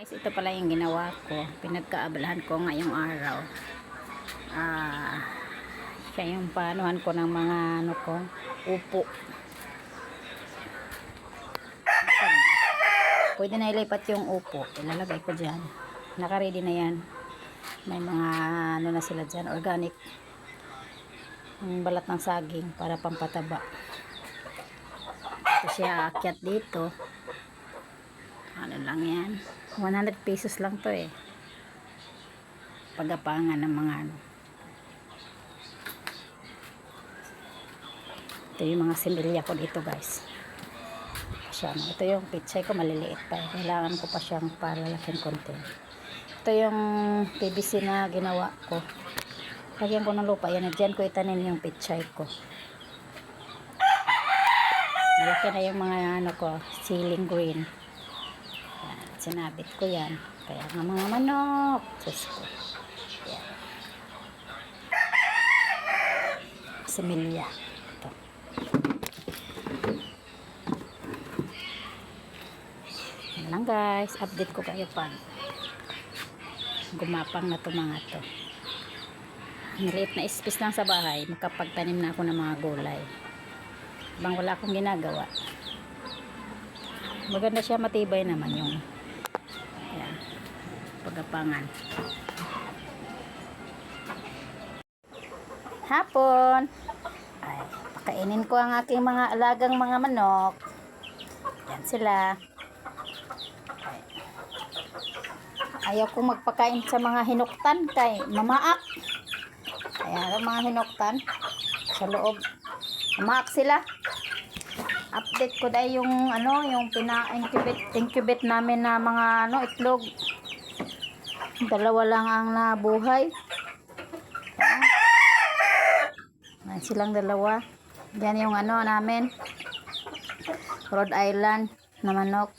Guys, ito pala yung ginawa ko. Pinagkaabalahan ko ngayong araw. Ah, siya yung panuhan ko ng mga ano ko, upo. Pwede na ilipat yung upo. Ilalagay ko dyan. Naka-ready na yan. May mga ano na sila dyan, organic. Yung balat ng saging para pampataba. Ito siya akyat dito. Ano lang yan. 100 pesos lang to eh. Pagapangan ng mga ano. Ito yung mga similya ko dito guys. Siya, ito yung pichay ko maliliit pa. eh. Kailangan ko pa siyang palalaking konti. Ito yung PVC na ginawa ko. Lagyan ko ng lupa. Yan, dyan ko itanim yung pichay ko. Malaki na yung mga ano ko, ceiling green. Sinabit ko yan. Kaya nga mga manok. Diyos ko. Yan. Lang guys. Update ko kayo pag gumapang na to mga to. Maliit na space lang sa bahay. Makapagtanim na ako ng mga gulay. Bang wala akong ginagawa. Maganda siya matibay naman yung pagapangan. Hapon. Ay, pakainin ko ang aking mga alagang mga manok. Yan sila. Ay. Ayaw kong magpakain sa mga hinuktan kay mamaak. Kaya ang mga hinuktan sa loob. Mamaak sila update ko dahil yung ano yung pina-incubate incubate namin na mga ano itlog dalawa lang ang nabuhay. Ayan silang dalawa yan yung ano namin Rhode Island na manok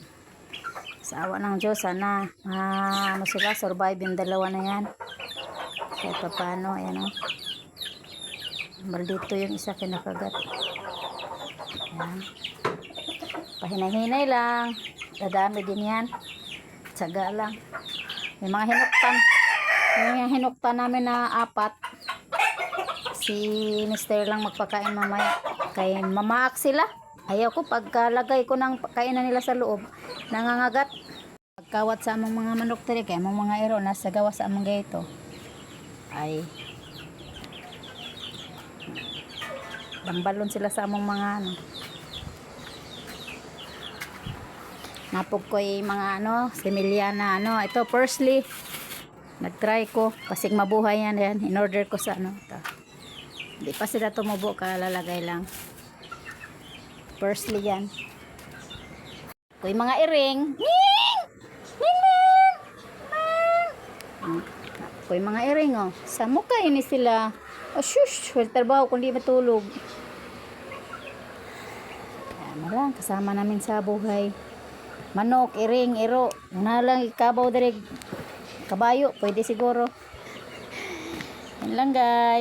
sa awa ng Diyos sana ah, ano sila survive yung dalawa na yan kahit pa paano ayan o maldito yung isa kinakagat Ayan. Pahinay-hinay lang. Dadami din yan. Tsaga lang. May mga hinuktan. Yung mga hinuktan namin na apat. Si Mister lang magpakain mamaya. Kay mamaak sila. Ayaw ko pagkalagay ko ng kainan nila sa loob. Nangangagat. Pagkawat sa among mga manok tiri kay among mga ero nasa gawa sa among gayto. Ay Bambalon sila sa among mga ano. Napog ko yung mga ano, similya na ano. Ito, firstly, nag-try ko. Kasi mabuhay yan, yan. In-order ko sa ano. Ito. Hindi pa sila tumubo, kalalagay lang. Firstly yan. Ko yung mga iring. Ning! Ning! Ning! Ning! Ko yung mga iring, oh. Sa mukha ini sila. Oh, shush! Well, trabaho kung di matulog. Kaya mo lang, kasama namin sa buhay manok, iring, iro. Una lang ikabaw direk kabayo, pwede siguro. Yan lang guys.